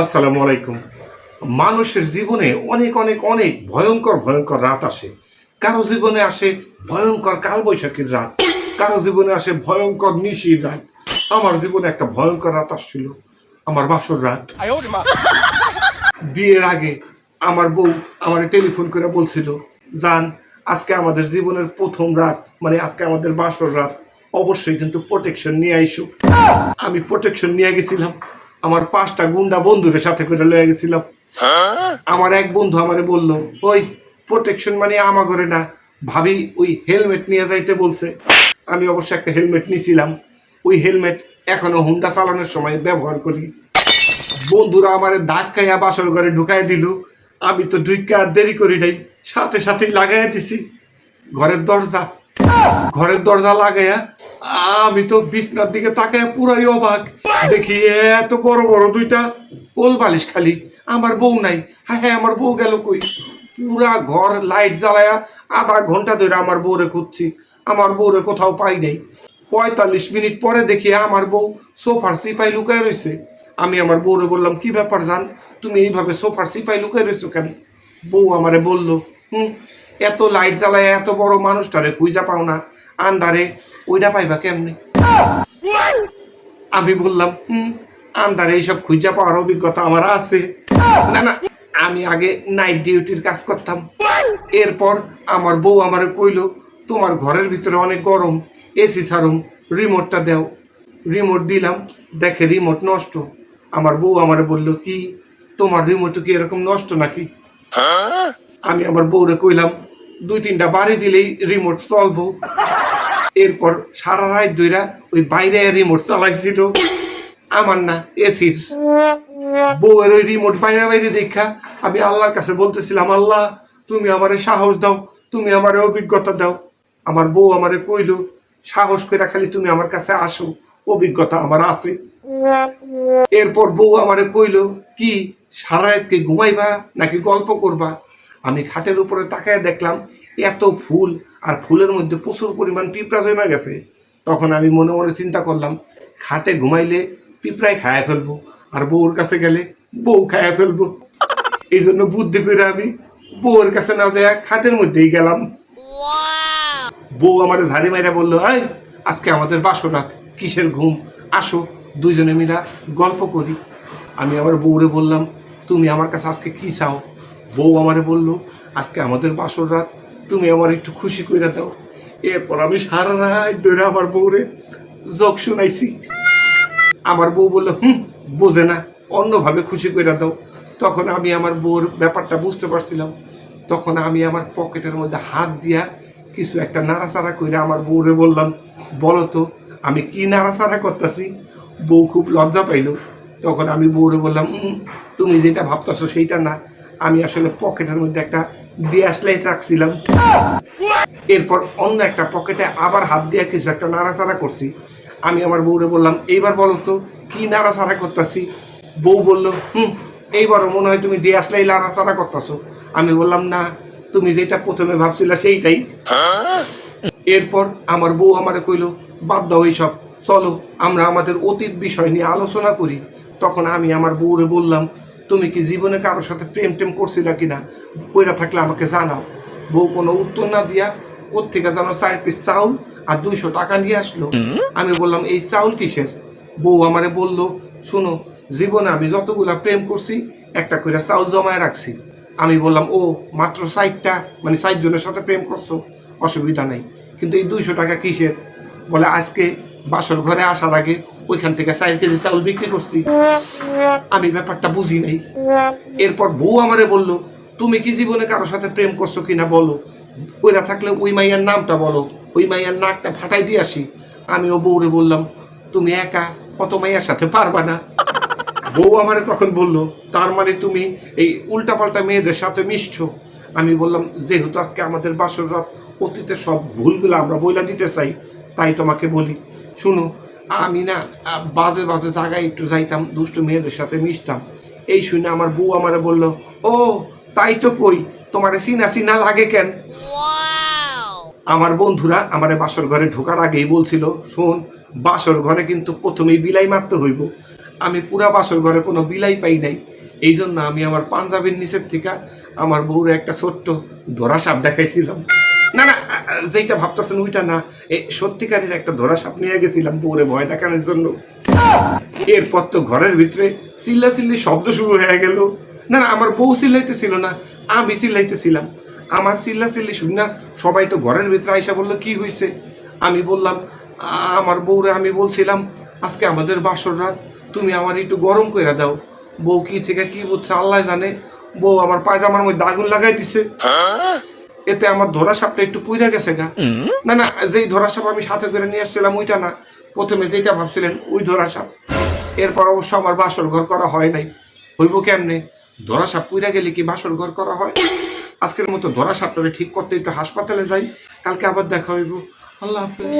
আসসালামু আলাইকুম। মানুষের জীবনে অনেক অনেক অনেক ভয়ঙ্কর ভয়ঙ্কর রাত আসে। কারও জীবনে আসে ভয়ঙ্কর কালবৈশাখীর রাত। কারও জীবনে আসে ভয়ঙ্কর নিশির রাত। আমার জীবনে একটা ভয়ঙ্কর রাত আসছিল। আমার বাসর রাত। বিয়ের আগে আমার বউ আমার টেলিফোন করে বলছিল জান আজকে আমাদের জীবনের প্রথম রাত মানে আজকে আমাদের বাসর রাত। অবশ্যই কিন্তু প্রোটেকশন নিয়ে আইসো। আমি প্রোটেকশন নিয়ে গেছিলাম। আমার পাঁচটা গুন্ডা বন্ধুদের সাথে করে লয়ে গেছিলাম। আমার এক বন্ধু আমারে বলল, ওই প্রোটেকশন মানে আমা করে না। ভাবি ওই হেলমেট নিয়ে যাইতে বলছে। আমি অবশ্য একটা হেলমেট নিয়েছিলাম ওই হেলমেট এখনও হুন্ডা চালানোর সময় ব্যবহার করি। বন্ধুরা আমার খাইয়া বাসর ঘরে ঢুকাই দিল। আমি তো ঢুকা আর দেরি করি নাই। সাথে সাথেই লাগাইয়া দিছি। ঘরের দরজা ঘরের দরজা লাগাইয়া আমি তো বিছনার দিকে তাকায় পুরাই অবাক। দেখি এত বড় বড় দুইটা কোল বালিশ খালি। আমার বউ নাই। হ্যাঁ হ্যাঁ আমার বউ গেল কই? পুরা ঘর লাইট জ্বালায়া আধা ঘণ্টা ধরে আমার বউরে খুঁজছি। আমার বউরে কোথাও পাই নাই। পঁয়তাল্লিশ মিনিট পরে দেখি আমার বউ সোফার সিপাই লুকায় রয়েছে আমি আমার বউরে বললাম কি ব্যাপার জান? তুমি এইভাবে সোফার সিপাই লুকায় রয়েছো কেন? বউ আমারে বলল হুম এত লাইট জ্বালায় এত বড় মানুষটারে খুঁজা পাও না। আন্দারে ওইটা পাইবা কেমনে? আমি বললাম হুম আন্দারে এইসব খুঁজা পাওয়ার অভিজ্ঞতা আমার আছে। না না আমি আগে নাইট ডিউটির কাজ করতাম। এরপর আমার বউ আমারে কইল তোমার ঘরের ভিতরে অনেক গরম এসি ছাড়ুম রিমোটটা দাও। রিমোট দিলাম দেখে রিমোট নষ্ট। আমার বউ আমারে বলল কি তোমার রিমোট কি এরকম নষ্ট নাকি? আমি আমার বউরে কইলাম দুই তিনটা বাড়ি দিলেই রিমোট চলবো এরপর সারা রাত ধইরা ওই বাইরে রিমোট চালাইছিল। আমার না এসির। বউয়ের ওই রিমোট বাইরে বাইরে দেখা, আমি আল্লাহর কাছে বলতেছিলাম, আল্লাহ, তুমি আমারে সাহস দাও, তুমি আমারে অভিজ্ঞতা দাও। আমার বউ আমারে কইল, সাহস করে খালি তুমি আমার কাছে আসো, অভিজ্ঞতা আমার আছে। এরপর বউ আমারে কইল, কি, সারা রাতকে ঘুমাইবা নাকি গল্প করবা? আমি খাটের উপরে তাকায় দেখলাম এত ফুল, আর ফুলের মধ্যে প্রচুর পরিমাণ পিঁপড়া জমা গেছে। তখন আমি মনে মনে চিন্তা করলাম, খাটে ঘুমাইলে পিঁপড়ায় খায়া ফেলব, আর বউর কাছে গেলে বউ খায়া ফেলব। এই জন্য বুদ্ধি করে আমি বউর কাছে না যায় খাটের মধ্যেই গেলাম। বউ আমার ঝাড়ি মাইরা বলল, এই, আজকে আমাদের বাসর রাত, কিসের ঘুম? আসো, দুইজনে মিলা গল্প করি। আমি আমার বউরে বললাম, তুমি আমার কাছে আজকে কি চাও? বউ আমারে বলল, আজকে আমাদের বাসর রাত তুমি আমার একটু খুশি করে দাও। এরপর আমি সারা রাত ধরে আমার বউরে যোগ শুনাইছি। আমার বউ বলল, হুম, বোঝে না, অন্যভাবে খুশি করে দাও। তখন আমি আমার বউর ব্যাপারটা বুঝতে পারছিলাম। তখন আমি আমার পকেটের মধ্যে হাত দিয়া কিছু একটা নাড়াচাড়া করে আমার বউরে বললাম, বলো তো, আমি কি নাড়াচাড়া করতেছি? বউ খুব লজ্জা পাইল। তখন আমি বউরে বললাম তুমি যেটা ভাবতেছো সেইটা না। আমি আসলে পকেটের মধ্যে একটা লাইট রাখছিলাম। এরপর অন্য একটা পকেটে আবার হাত দিয়ে কিছু একটা নাড়াচাড়া করছি। আমি আমার বউরে বললাম, এইবার বলো তো, কি নাড়াচাড়া করতেছি? বউ বলল, হুম, এইবারও মনে হয় তুমি দিয়ে আসলেই নাড়াচাড়া করতেছো। আমি বললাম, না, তুমি যেটা প্রথমে ভাবছিলা সেইটাই। এরপর আমার বউ আমারে কইল বাদ দাও এইসব চলো, আমরা আমাদের অতীত বিষয় নিয়ে আলোচনা করি। তখন আমি আমার বউরে বললাম তুমি কি জীবনে কারোর সাথে প্রেম টেম করছিলা কিনা? কইরা থাকলে আমাকে জানাও। বউ কোনো উত্তর না দিয়া ওর থেকে যেন চার পিস চাউল আর দুইশো টাকা নিয়ে আসলো। আমি বললাম এই চাউল কিসের? বউ আমারে বলল শোনো জীবনে আমি যতগুলা প্রেম করছি একটা করে চাউল জমায় রাখছি। আমি বললাম ও মাত্র সাইটটা মানে ষাট জনের সাথে প্রেম করছ? অসুবিধা নেই। কিন্তু এই দুইশো টাকা কিসের? বলে আজকে বাসর ঘরে আসার আগে ওইখান থেকে চার কেজি চাউল বিক্রি করছি। আমি ব্যাপারটা বুঝি নাই। এরপর বউ আমারে বলল, তুমি কি জীবনে কারোর সাথে প্রেম করছ কিনা বলো? কইরা থাকলে ওই মাইয়ার নামটা বলো, ওই মাইয়ার নাকটা ফাটাই দিয়ে আসি। আমিও বউরে বললাম, তুমি একা কত মাইয়ার সাথে পারবা না। বউ আমারে তখন বলল, তার মানে তুমি এই উল্টাপাল্টা মেয়েদের সাথে মিশছো? আমি বললাম, যেহেতু আজকে আমাদের বাসর রাত অতীতের সব ভুলগুলো আমরা বইলা দিতে চাই, তাই তোমাকে বলি। শুনো আমি না বাজে বাজে জায়গায় একটু যাইতাম দুষ্টু মেয়েদের সাথে মিশতাম। এই শুনে আমার বউ আমারে বলল ও তাই তো কই তোমারে চিনা চিনা লাগে কেন? আমার বন্ধুরা আমার বাসর ঘরে ঢোকার আগেই বলছিল শোন বাসর ঘরে কিন্তু প্রথমেই বিলাই মারতে হইব। আমি পুরা বাসর ঘরে কোনো বিলাই পাই নাই। এই জন্য আমি আমার পাঞ্জাবের নিচের থেকে আমার বউরে একটা ছোট্ট ধরা সাপ দেখাইছিলাম। না না যেটা ভাবতেছেন ওইটা না। সত্যিকারের একটা ধরা সাপ নিয়ে গেছিলাম বউরে ভয় দেখানোর জন্য। এরপর তো ঘরের ভিতরে চিল্লা চিল্লি শব্দ শুরু হয়ে গেল। না না, আমার বউ চিল্লাইতেছিল না, আমি চিল্লাইতেছিলাম। আমার চিল্লা চিল্লি শুনি না সবাই তো ঘরের ভিতরে আইসা বলল, কি হয়েছে আমি বললাম আমার বউরে আমি বলছিলাম, আজকে আমাদের বাসর রাত, তুমি আমার একটু গরম করে দাও। বউ কি থেকে কি বুঝছে আল্লাহ জানে। বউ আমার পায়জামার মধ্যে আগুন লাগাই দিছে। এতে আমার ধরা সাপটা একটু পুইরা গেছে গা। না না যেই ধরা সাপ আমি সাথে করে নিয়ে আসছিলাম ওইটা না। প্রথমে যেটা ভাবছিলেন ওই ধরা সাপ। এরপর অবশ্য আমার বাসর ঘর করা হয় নাই। হইব কেমনে? ধরা সাপ পুইরা গেলে কি বাসর ঘর করা হয়? আজকের মতো ধরা সাপটাকে ঠিক করতে একটু হাসপাতালে যাই। কালকে আবার দেখা হইব। আল্লাহ হাফেজ।